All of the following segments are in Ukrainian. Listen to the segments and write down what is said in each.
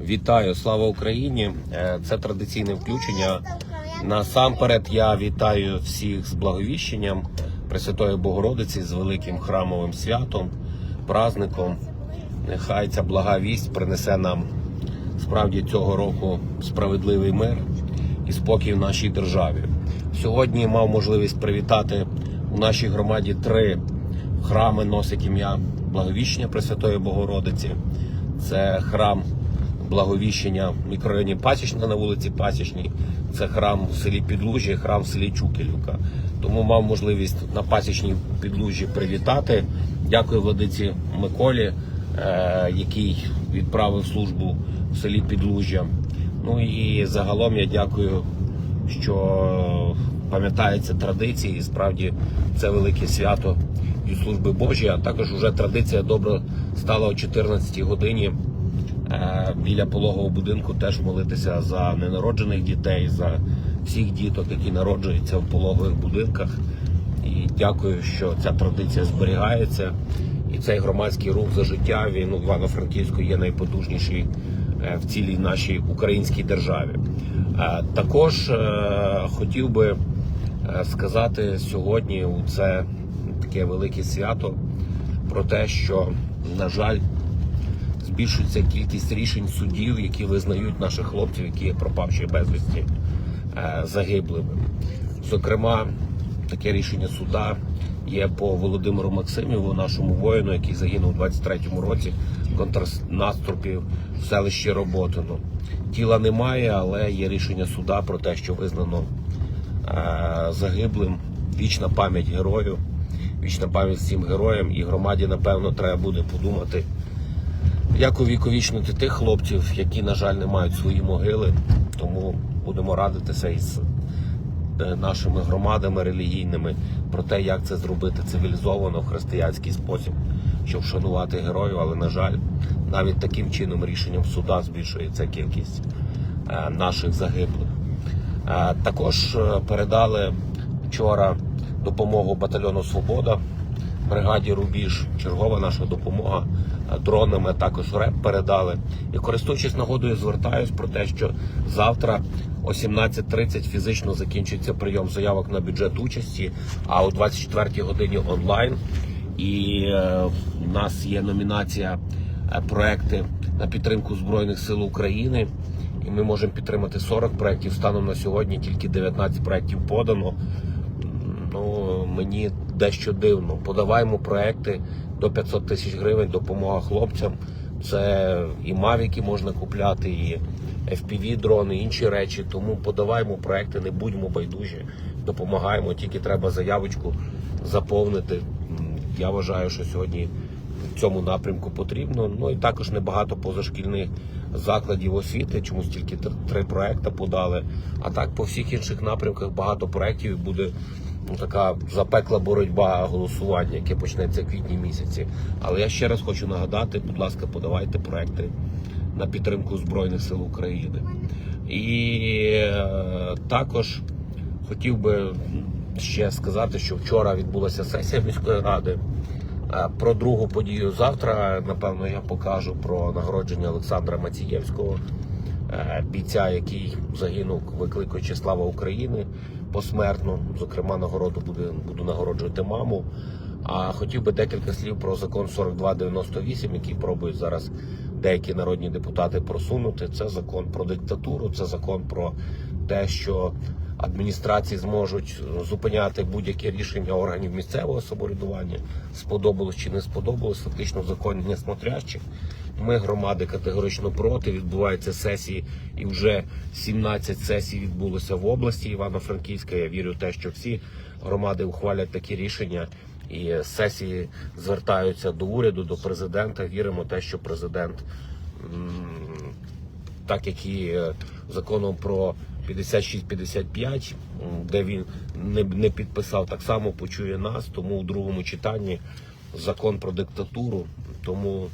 Вітаю, слава Україні! Е, Це традиційне включення. Насамперед я вітаю всіх з благовіщенням Пресвятої Богородиці з великим храмовим святом, праздником. Нехай ця блага вість принесе нам справді цього року справедливий мир і спокій в нашій державі. Сьогодні мав можливість привітати у нашій громаді три храми носить ім'я Благовіщення Пресвятої Богородиці. Це храм Благовіщення мікрорайоні Пасічна на вулиці Пасічній. Це храм в селі Підлужжя, і храм в селі Чукелівка. Тому мав можливість на пасічній підлужжі привітати. Дякую владиці Миколі, е, який відправив службу в селі Підлужжя. Ну і загалом я дякую, що пам'ятаються традиції. І справді це велике свято від служби Божої. А також вже традиція добре стала о 14 годині біля пологового будинку теж молитися за ненароджених дітей, за всіх діток, які народжуються в пологових будинках. І дякую, що ця традиція зберігається. І цей громадський рух за життя він у Івано-Франківську є найпотужніший е, в цілій нашій українській державі. Е, Також е, хотів би е, сказати сьогодні у це таке велике свято про те, що, на жаль, збільшується кількість рішень судів, які визнають наших хлопців, які є пропавші безвісті е, загиблими. Зокрема, таке рішення суда є по Володимиру Максиміву, нашому воїну, який загинув у 23-му році в контрнаступі в селищі Роботино. Тіла немає, але є рішення суда про те, що визнано е, загиблим. Вічна пам'ять герою, вічна пам'ять всім героям, і громаді, напевно, треба буде подумати, як увіковічнити тих хлопців, які, на жаль, не мають свої могили. Тому будемо радитися із е, нашими громадами релігійними про те, як це зробити цивілізовано в християнський спосіб, щоб вшанувати героїв. Але, на жаль, навіть таким чином рішенням суда збільшується кількість е, наших загиблих. Е, Також передали вчора допомогу батальйону Свобода бригаді Рубіж. Чергова наша допомога е, дронами також РЕП передали. І користуючись нагодою, звертаюсь про те, що завтра о 17.30 фізично закінчиться прийом заявок на бюджет участі, а о 24 годині онлайн. І е, в нас є номінація е, проекти на підтримку Збройних сил України. І ми можемо підтримати 40 проєктів. Станом на сьогодні тільки 19 проєктів подано. Мені дещо дивно. Подаваємо проекти до 500 тисяч гривень, допомога хлопцям. Це і мавіки можна купляти, і fpv дрони, інші речі. Тому подаваємо проекти, не будьмо байдужі, допомагаємо. Тільки треба заявочку заповнити. Я вважаю, що сьогодні в цьому напрямку потрібно. Ну і також небагато позашкільних закладів освіти, чомусь тільки три проекти подали. А так по всіх інших напрямках багато проєктів буде така запекла боротьба голосування, яке почнеться в квітні місяці. Але я ще раз хочу нагадати, будь ласка, подавайте проекти на підтримку Збройних сил України. І е, також хотів би ще сказати, що вчора відбулася сесія міської ради. Е, Про другу подію завтра, напевно, я покажу про нагородження Олександра Мацієвського, е, бійця, який загинув, викликуючи слава України посмертно. Зокрема, нагороду буде, буду нагороджувати маму. А хотів би декілька слів про закон 4298, який пробують зараз деякі народні депутати просунути. Це закон про диктатуру, це закон про те, що адміністрації зможуть зупиняти будь-яке рішення органів місцевого самоврядування, сподобалось чи не сподобалось, фактично в законі не смотрящих. Ми громади категорично проти. Відбуваються сесії, і вже 17 сесій відбулося в області Івано-Франківська. Я вірю в те, що всі громади ухвалять такі рішення. І сесії звертаються до уряду, до президента. Віримо в те, що президент так як і е, законом про 56-55, м, де він не, підписав, так само почує нас. Тому у другому читанні закон про диктатуру. Тому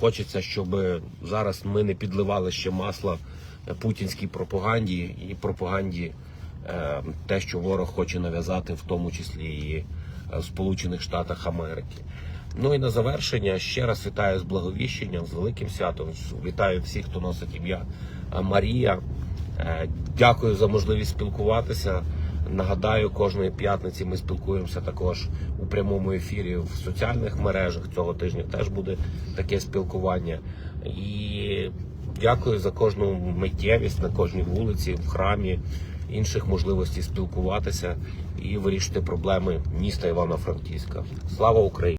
хочеться, щоб зараз ми не підливали ще масла путінській пропаганді і пропаганді е, те, що ворог хоче нав'язати, в тому числі і е, в Сполучених Штатах Америки. Ну і на завершення ще раз вітаю з благовіщенням, з великим святом. Вітаю всіх, хто носить ім'я е, Марія. Е, Дякую за можливість спілкуватися. Нагадаю, кожної п'ятниці ми спілкуємося також у прямому ефірі в соціальних мережах. Цього тижня теж буде таке спілкування. І дякую за кожну миттєвість на кожній вулиці, в храмі, інших можливостей спілкуватися і вирішити проблеми міста Івано-Франківська. Слава Україні!